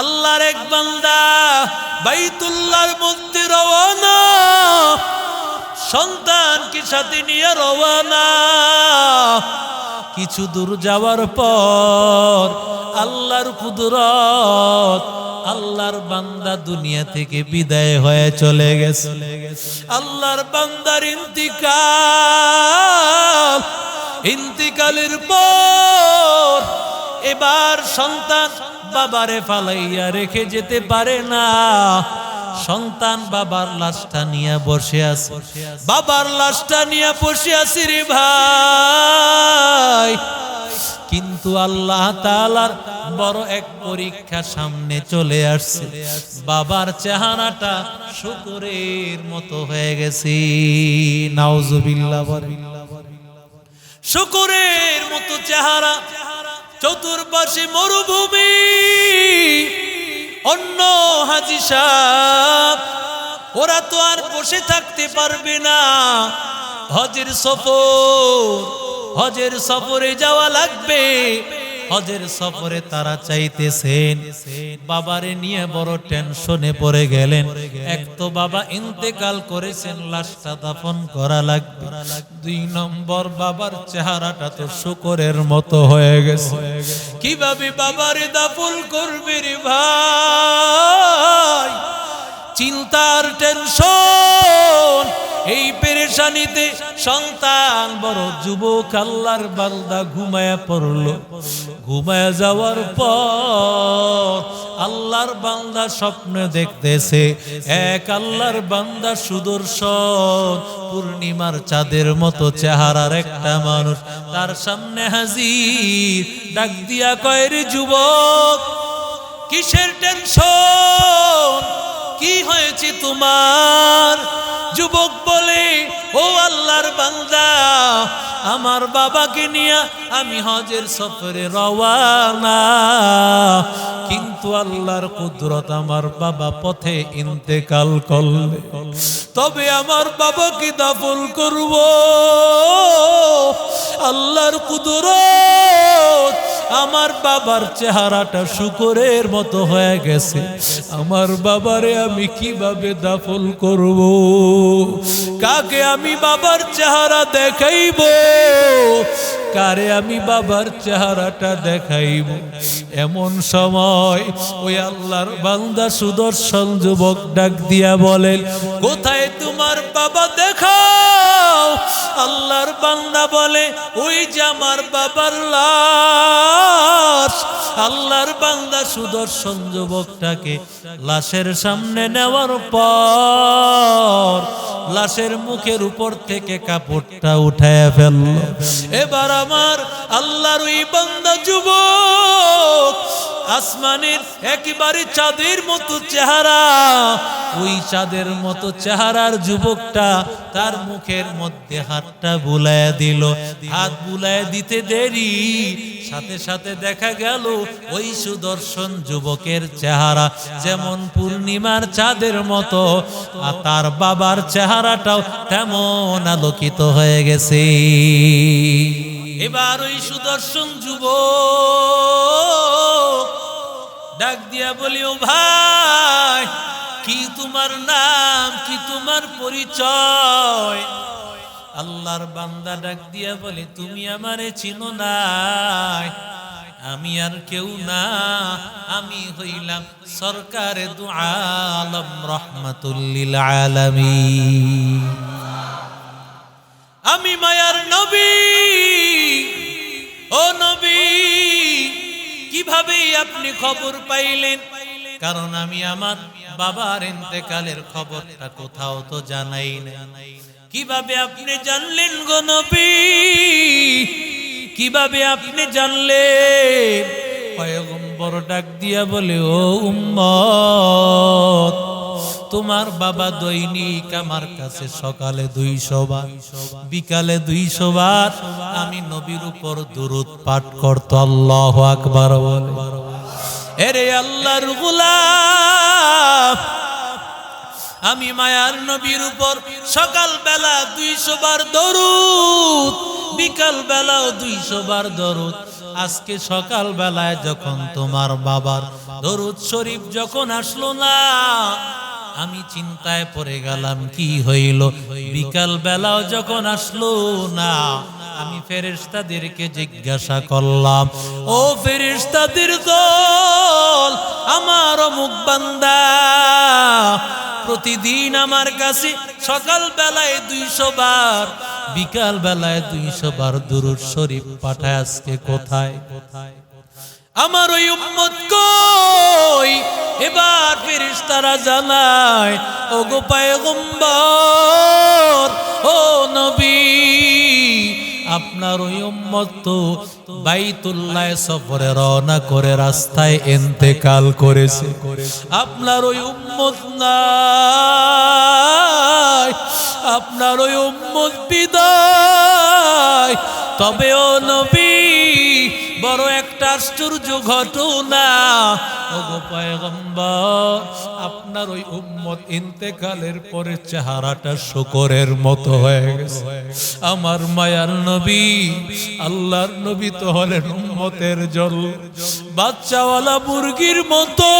আল্লাহর এক বান্দা বাইতুল্লাহর মধ্যে রওয়ানা সন্তানকে সাথে নিয়ে রওনা। কিছু দূর যাওয়ার পর আল্লাহর কুদরত, আল্লাহর বান্দা দুনিয়া থেকে বিদায় হয়ে চলে গেছে। আল্লাহর বান্দার ইন্তিকাল, ইন্তিকালের পর এবার সন্তান বাবারে ফালাইয়া রেখে যেতে পারে না। সন্তান বাবার লাশটা নিয়ে বসে আছে। বাবার লাশটা নিয়ে বসে আছি রে ভাই। কিন্তু আল্লাহ তাআলার বড় এক পরীক্ষা সামনে চলে আসছে। বাবার চেহারাটা শুকুরের মতো হয়ে গেছে। নাউজুবিল্লাহ বলে শুকুরের মতো চেহারা চতুর্পাশে মরুভূমি, অন্য হাজি সাপ ওরা তো আর বসে থাকতে পারবে না। হজের সফর, হজের সফরে যাওয়া লাগবে। হজের সফরে তারা চাইতেছেন। বাবারে নিয়ে বড় টেনশনে পড়ে গেলেন। এক তো বাবা ইন্তেকাল করেছেন, লাশটা দাফন করা লাগবে। দুই নম্বর বাবার চেহারাটা তো শুকরের মতো হয়ে গেছে। কীভাবে বাবারে দাফন করবে রে ভাই? চিন্তার টেনশন, এই পেরেশানিতে সন্তান, বড় যুবক, আল্লাহর বান্দা ঘুমায়া পড়ল। ঘুমায়া যাওয়ার পর আল্লাহর বান্দা স্বপ্ন দেখতেছে, এক আল্লাহর বান্দা সুদর্শন, পূর্ণিমার চাঁদের মতো চেহারার একটা মানুষ। তার সামনে হাজির, ডাক দিয়া কয়ের যুবক, কিসের টেনশন? কি হয়েছে তোমার? যুবক বলে, ও আল্লাহর বান্দা, আমার বাবাকে নিয়ে আমি হজের সফরে রওয়ানা কিন্তু আল্লাহর কুদরত আমার বাবা পথে ইন্তেকাল করলে। তবে আমার বাবাকে দাফল করব। আল্লাহর কুদরত আমার বাবার চেহারাটা শুকরের মতো হয়ে গেছে। আমার বাবারে আমি কীভাবে দাফল করব? কাকে আমি বাবার চেহারা দেখাইব? কারে আমি বাবার চেহারাটা দেখাইব। এমন সময় ওই আল্লাহর বান্দা সুদর্শন যুবক ডাক দিয়া বলেন কোথায় তোমার বাবা দেখাও? আল্লাহর বান্দা বলে, ওই যে আমার বাবার লাশ। আল্লাহর বান্দা সুদর্শন যুবকটাকে লাশের সামনে নেওয়ার পর লাশের মুখের উপর থেকে কাপড়টা উঠায় ফেলল। এবার আমার আল্লাহর ওই বান্দা যুবক, আসমানের একেবারে চাঁদের মতো চেহারা। ওই চাঁদের মতো চেহারার যুবকটা তার মুখের মধ্যে হাতটা বুলায় দিল। হাত বুলায় দিতে দেরি, সাথে সাথে দেখা গেল ওই সুদর্শন যুবকের চেহারা, যেমন পূর্ণিমার চাঁদের মতো, আর তার বাবার চেহারাটাও তেমন আলোকিত হয়ে গেছে। এবার ওই সুদর্শন যুবক ডাক দিয়া বলি, ও ভাই, কি তোমার নাম, কি তোমার পরিচয়? আল্লাহর বান্দা ডাক দিয়া বলে, তুমি আমারে চিনো নাই, আমি আর কেউ না, আমি হইলাম সরকারে দু আলম রহমাতুল্লিল আলামিন। আমি মায়ার নবী কীভাবে আপনি খবর পাইলেন? কারণ আমি আমার বাবার ইন্তেকালের খবরটা কোথাও তো জানাই না কীভাবে আপনি জানলেন গো নবী? কীভাবে আপনি জানলেন? পয়গম্বর ডাক দিয়া বলে, ও উম্মত তোমার বাবা দৈনিক আমার কাছে সকালে দুইশো বার, বিকালে দুইশো বার। আমি নবীর উপর দুরুদ পাঠ করতো, আল্লাহ আকবার এরে আল্লাহর গুলাম, আমি মায়ার নবীর উপর সকাল বেলা দুইশো বার দরুদ বিকাল বেলাও দুইশো দরুদ। আজকে সকাল বেলায় যখন তোমার বাবার দরুদ শরীফ যখন আসলো না আমি চিন্তায় পড়ে গেলাম, কি হইল? বিকাল বেলাও যখন আসলো, না, আমি ফেরেশতাদেরকে জিজ্ঞাসা করলাম, ও ফেরেশতাদের দল, আমার অমুক বান্দা, প্রতিদিন আমার কাছে সকাল বেলায় দুইশো বার বিকাল বেলায় দুইশো বার দুরুদ শরীফ পাঠায়, আজকে কোথায় কোথায়? আমার ওই উম্মত কই? এবার ফেরেশতারা জানায় ও গো পায়গম্বর, ও নবী, আপনার ওই উম্মত তো বাইতুল্লাহ সফরে রওনা করে রাস্তায় ইন্তেকাল করেছে। আপনার ওই উম্মত নাই, আপনার ওই উম্মত বিদায়। তবে ও নবী বড় একটা আশ্চর্য ঘটনা। আপনার ওই উম্মত ইন্তেকালের পরে চেহারাটা শুকরের মতো হয়ে গেছে। আমার মায়ার নবী, আল্লাহর নবী তো হলেন উম্মতের জল। বাচ্চাওয়ালা মুরগির মতো।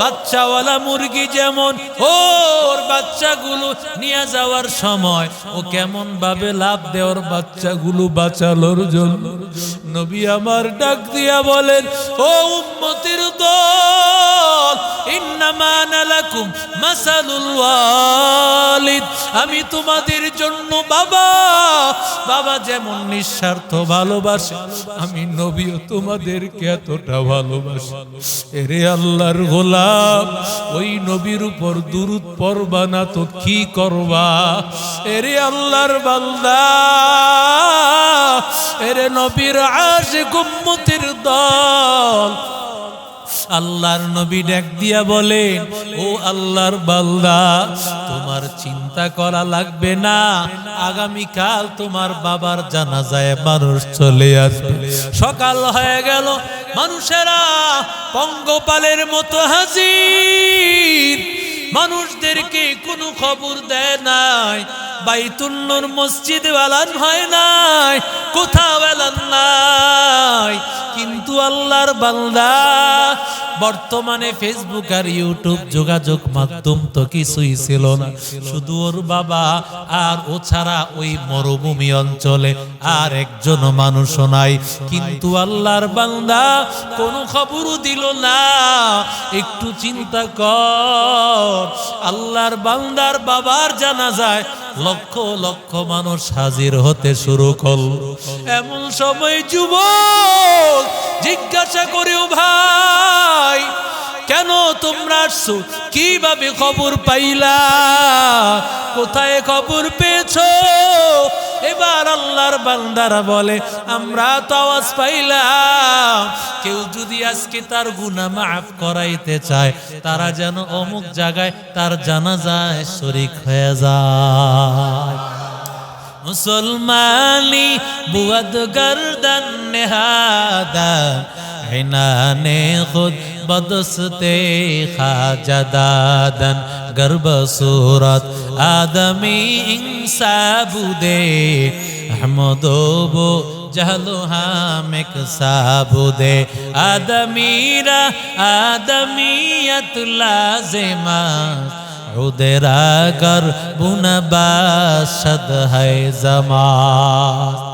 বাচ্চাওয়ালা মুরগি যেমন ওর বাচ্চাগুলো নিয়ে যাওয়ার সময় ও কেমন ভাবে লাভ দেওয়ার বাচ্চাগুলো বাঁচালোর জন্য। নবী আমার ডাক দিয়া বলেন, ও উন্মতির দল ইন্নামা নালাকুম মাসালুল ওয়ালিদ। আমি তোমাদের জন্য বাবা বাবা যেমন নিঃস্বার্থ ভালোবাসে, আমি নবীও তোমাদেরকে এতটা ভালোবাসি। এরে আল্লাহর গোলাপ ওই নবীর উপর দুরুদ পড়বা না তো কি করবা? এরে আল্লাহর বান্দা, এরে নবীর আশে গুম্মতির দল। আল্লাহর নবী ডাক দিয়া বলে, ও আল্লাহর বান্দা, তোমার চিন্তা করা লাগবে না। আগামী কাল তোমার বাবার জানাজায় মানুষ চলে আসবে। সকাল হয়ে গেল, মানুষেরা পঙ্গপালের মতো হাজির। মানুষদেরকে কোনো খবর দেয় নাই। বাইতুল্লুর মসজিদ এলান হয় নাই। কোথাও এলান নাই। কিন্তু আল্লাহর বান্দা, বর্তমানে ফেসবুক আর ইউটিউব যোগাযোগ মাধ্যম তো কিছুই ছিল না। শুধু ওর বাবা আর ও ছাড়া ওই মরুভূমি অঞ্চলে আর একজন মানুষও নাই। কিন্তু আল্লাহর বান্দা কোনো খবরও দিল না। একটু চিন্তা কর, আল্লাহর বান্দার বাবার জানা যায় লক্ষ লক্ষ মানুষ হাজির হতে শুরু করল। এমন সময় যুবক জিজ্ঞাসা করিও, ভাই, কেন তোমরা আসছো? কীভাবে খবর পাইলা? কোথায় খবর পেয়েছ? এবার আল্লাহর বান্দারা বলে, আমরা তো আওয়াজ পাইলাম। কেউ যদি আজকে তার গুনাহ মাফ করাইতে চায়, তারা যেন অমুক জায়গায় তার জানা যায় শরিক হয়ে যায়। মুসলমানি বুয়াদ গর্দন নেহাদা عنان خود بدست خاجہ دادن گرب صورت آدمی انصاب دے احمد و بو جہلو ہام ایک صاب دے آدمیرا آدمیت لازمہ عدرا کر بن باشد ہے زمان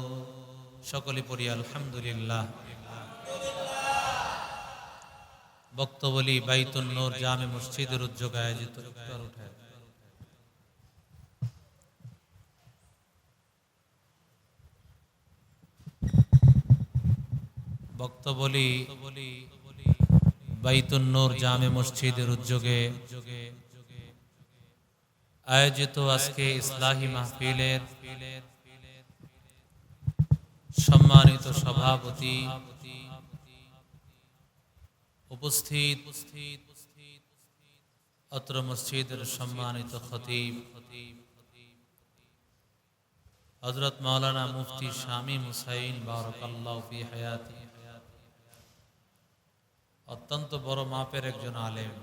সকলে পড়ি, আলহামদুলিল্লাহ। বক্তবলী বাইতুল জামে মসজিদের উদ্যোগে আয়োজিত। উঠায় বক্তবলী জামে মসজিদের উদ্যোগে আয়োজিত আজকে ইসলাহী মাহফিলের সম্মানিত সভাপতি, উপস্থিত অত্র মসজিদের সম্মানিত খতিব হজরত মাওলানা মুফতি শামী মুসাইন বারকাল্লাহ ফি হায়াতি। অত্যন্ত বড় মাপের একজন আলেম।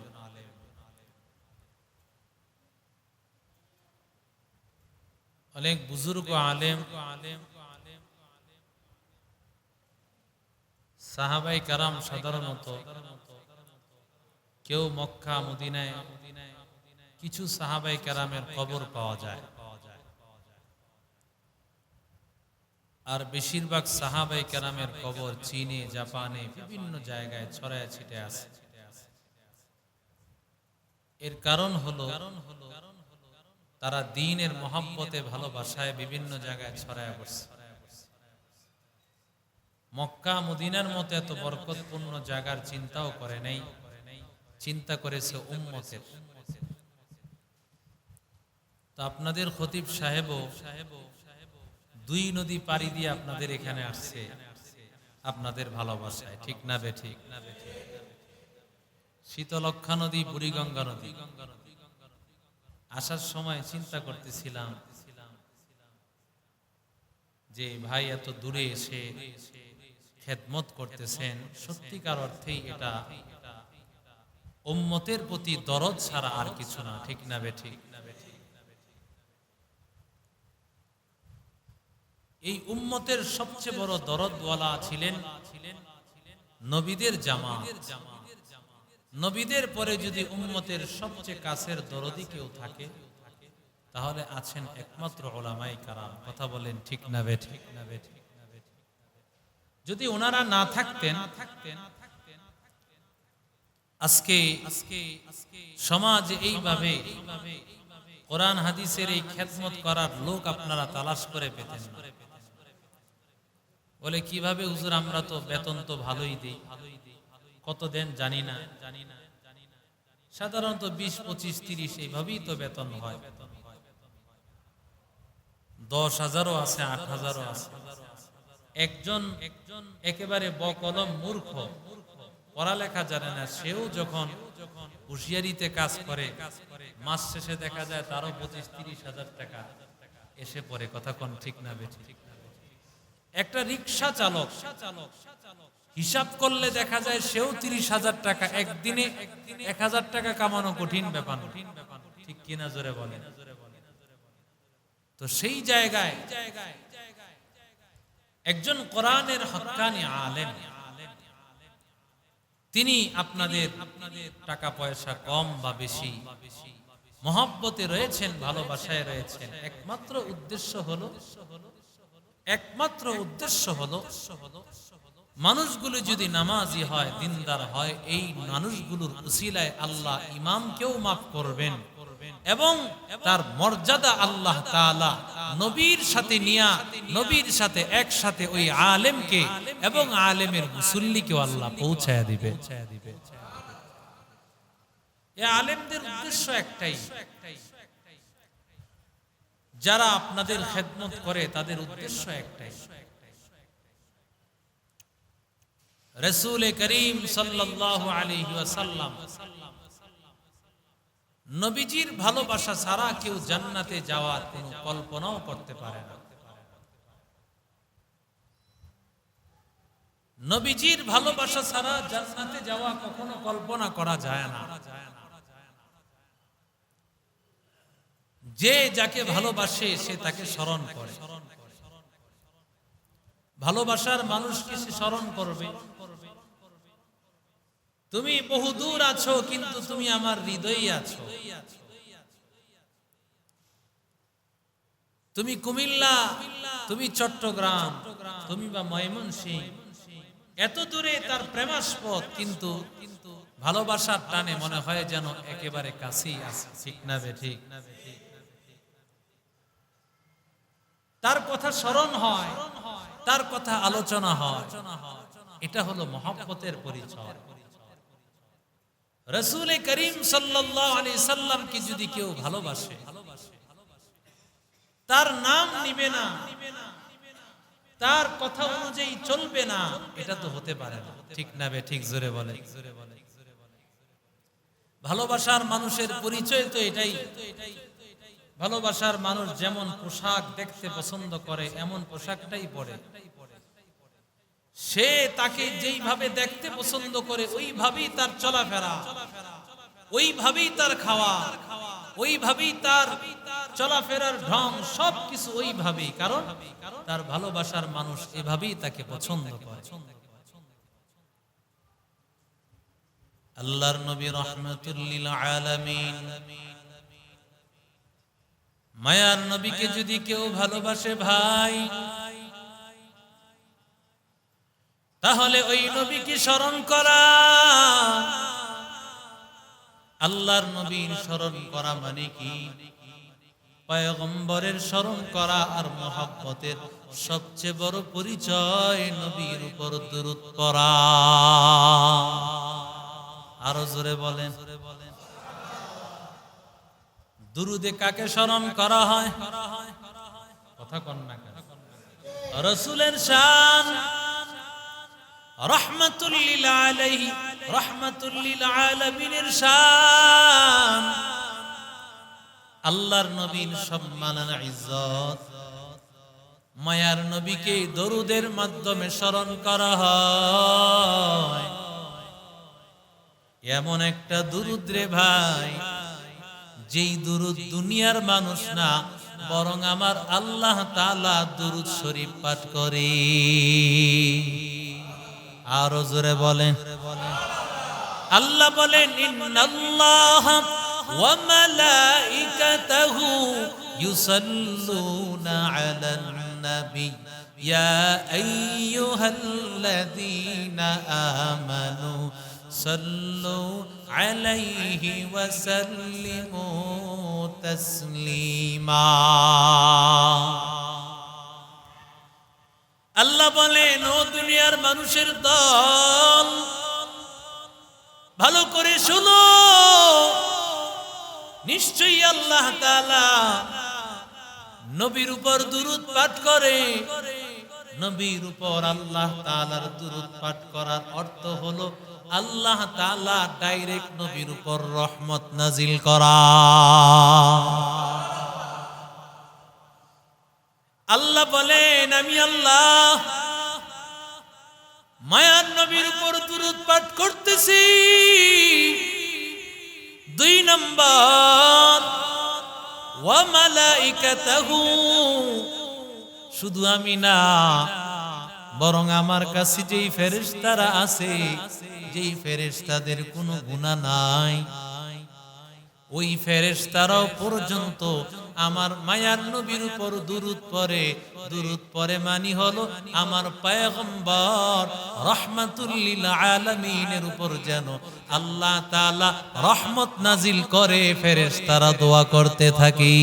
অনেক বুজুর্গ আলেম সাহাবাই কারাম সাধারণত কেউ মক্কা, মদিনায় কিছু সাহাবাই কারামের খবর পাওয়া যায়। আর বেশিরভাগ সাহাবাই কারামের কবর চীনে, জাপানে, বিভিন্ন জায়গায় ছড়ায় ছিটে আছে। এর কারণ হলো, তারা দিনের মহাব্বতে ভালোবাসায় বিভিন্ন জায়গায় ছড়ায় পড়ছে মক্কা মদিনার মতো এত বরকতপূর্ণ জায়গার চিন্তাও করে নাই। চিন্তা করেছে উম্মতের। তো আপনাদের খতিব সাহেবও দুই নদী পাড়ি দিয়ে আপনাদের এখানে আসছে। আপনাদের ভালোবাসায়, ঠিক না বে ঠিক? শীতলক্ষা নদী, বুড়িগঙ্গা নদী। আসার সময় চিন্তা করতেছিলাম যে ভাই এত দূরে এসে খেদমত করতেছেন, সত্যিকার অর্থেই এটা উম্মতের প্রতি দরদ ছাড়া আর কিছু না, ঠিক না বে ঠিক? এই উম্মতের সবচেয়ে বড় দরদওয়ালা ছিলেন নবীদের জামা। নবীদের পরে যদি উম্মতের সবচেয়ে কাছের দরদি কেউ থাকে, তাহলে আছেন একমাত্র ওলামাই কারাম। কথা বলেন ঠিক না বে ঠিক না বে ঠিক? যদি ওনারা না থাকতেন, আজকে সমাজ এইভাবে কোরআন হাদিসের এই খেদমত করার লোক আপনারা তালাশ করে পেতেন বলে কীভাবে হুজুর আমরা তো বেতন তো ভালোই দিই কত দেন জানি না। সাধারণত বিশ, পঁচিশ, তিরিশ এইভাবেই তো বেতন হয়। দশ হাজারও আছে, আট হাজারও আছে। একজন একজন একেবারে বকলম মূর্খ, পড়ালেখা জানে না, সেও যখন হুঁশিয়ারিতে কাজ করে, মাস শেষে দেখা যায় তারও পঁচিশ তিরিশ হাজার টাকা এসে পড়ে, কথা কোন ঠিক না বেঠিক। একটা রিক্সা চালক হিসাব করলে দেখা যায় সেও তিরিশ হাজার টাকা, একদিনে এক হাজার টাকা কামানো কঠিন ব্যাপার ঠিক কিনা জোরে বলে তো সেই জায়গায় জায়গায় একজন কোরআনের হকানি আলেম। তিনি আপনাদের আপনাদের টাকা পয়সা কম বা বেশি, মহব্বতে রয়েছেন, ভালোবাসায় রয়েছেন। একমাত্র উদ্দেশ্য হলো, একমাত্র উদ্দেশ্য হলো, মানুষগুলো যদি নামাজি হয়, দিনদার হয়, এই মানুষগুলোর উসিলায় আল্লাহ ইমামকেও মাফ করবেন। এবং তার মর্যাদা আল্লাহ তাআলা নবীর সাথে নিয়া নবীর সাথে একসাথে ওই আলেমকে এবং আলেমের মুসল্লিকেও আল্লাহ পৌঁছায়া দিবে। আলেমদের উদ্দেশ্য একটাই। যারা আপনাদের খেদমত করে, তাদের উদ্দেশ্য একটাই। রসুল করিম সাল্লাল্লাহু আলাইহি ওয়াসাল্লাম নবীজির ভালোবাসা ছাড়া কেউ জান্নাতে যাওয়ার কোনো কল্পনাও করতে পারে না। নবীজির ভালোবাসা ছাড়া জান্নাতে যাওয়া কখনো কল্পনা করা যায় না। যে যাকে ভালোবাসে, সে তাকে স্মরণ করে। ভালোবাসার মানুষকে সে স্মরণ করবে। তুমি বহু দূর আছো, কিন্তু তুমি আমার হৃদয়ে আছো। তুমি কুমিল্লা, তুমি চট্টগ্রাম, তুমি বা ময়মনসিং এত দূরে তার প্রেমাস্পদ, কিন্তু ভালোবাসার টানে মনে হয় যেন একেবারে কাছেই আছে, ঠিক না বে ঠিক? তার কথা স্মরণ হয়, তার কথা আলোচনা হয়। এটা হলো মহাব্বতের পরিচয়। রসুল করিম সাল্লামকে যদি কেউ ভালোবাসে, তার নাম নিবে না, তার কথা অনুযায়ী চলবে না, এটা তো হতে পারে না। ঠিক না বে, ঠিক জোরে বলে। ভালোবাসার মানুষের পরিচয় তো এটাই। ভালোবাসার মানুষ যেমন পোশাক দেখতে পছন্দ করে, এমন পোশাকটাই পরে। সে তাকে যেইভাবে দেখতে পছন্দ করে, ওইভাবেই তার চলাফেরা। ওইভাবেই তার খাওয়া। ওইভাবেই তার চলাফেরার ঢং, সবকিছু ওইভাবেই। কারণ তার ভালোবাসার মানুষ এভাবেই তাকে পছন্দ করে। আল্লাহর নবী রহমতুল্লিল আলামিন। মায়ার নবীকে যদি কেউ ভালোবাসে ভাই তাহলে ওই নবীকে স্মরণ করা। আল্লাহর নবীর স্মরণ করা মানে কি? পয়গম্বরের স্মরণ করা আর মহাব্বতের সবচেয়ে বড় পরিচয় নবীর উপর দূরত করা আরও জোরে বলেন। দুরুদে কাকে স্মরণ করা হয়? কথা কন না কেন? রসুলের শান। রহমতুল্লিল আলাইহি রহমতুল্লিল আলামিনের শান আল্লাহর নবীর সম্মাননা ইজ্জত। মায়ার নবীকে দরুদের মাধ্যমে স্মরণ করা হয়। এমন একটা দুরুদ ভাই, যেই দুরুদ দুনিয়ার মানুষ না, বরং আমার আল্লাহ তালা দুরুদ শরীফ পাঠ করে। আরও জোরে বলেন। আল্লাহ বলেন, ইন্নাল্লাহ ওয়া মালাইকাতাহু ইউসাল্লুনা আলান নবী। ইয়া আইয়ুহাল্লাযীনা আমানু সাল্লু আলাইহি ওয়া সাল্লিমু তাসলিমা। আল্লাহ বলেন, ও দুনিয়ার মানুষের দল। ভালো করে শুনো। নিশ্চয়ই আল্লাহ নবীর উপর দুরুদ পাঠ করে। নবীর উপর আল্লাহ তালার দুরুদ পাঠ করার অর্থ হলো আল্লাহ তালা ডাইরেক্ট নবীর উপর রহমত নাজিল করা। আল্লাহ বলেন, আমি আল্লাহ মায়ার নবীর উপর দুরুদ পাঠ করতেছি। দুই নম্বর শুধু আমি না, বরং আমার কাছে যেই ফেরেশতারা আছে, যেই ফেরেশতাদের কোনো গুণা নাই। ওই ফেরেশতারাও পর্যন্ত আমার মায়ার নবীর উপর দুরুদ পরে দুরুদ পরে মানি হলো আমার পায়গম্বর রহমাতুল্লিল আলমিনের উপর যেন আল্লাহ তালা রহমত নাজিল করে ফেরেশতারা দোয়া করতে থাকি।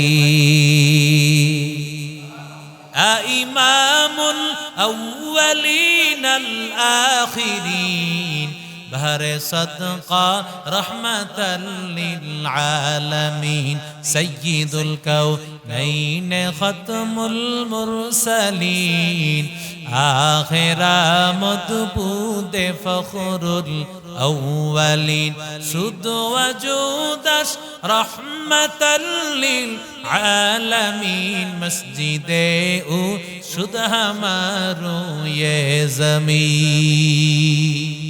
ইমামুল আউয়ালিন আল আখিরিন। بهر صدقة رحمة للعالمين. سيد الكونين ختم المرسلين. آخر مدبود فخر الأولين. شد وجودش رحمة للعالمين. مسجد أو شد ہمارو یہ زمین.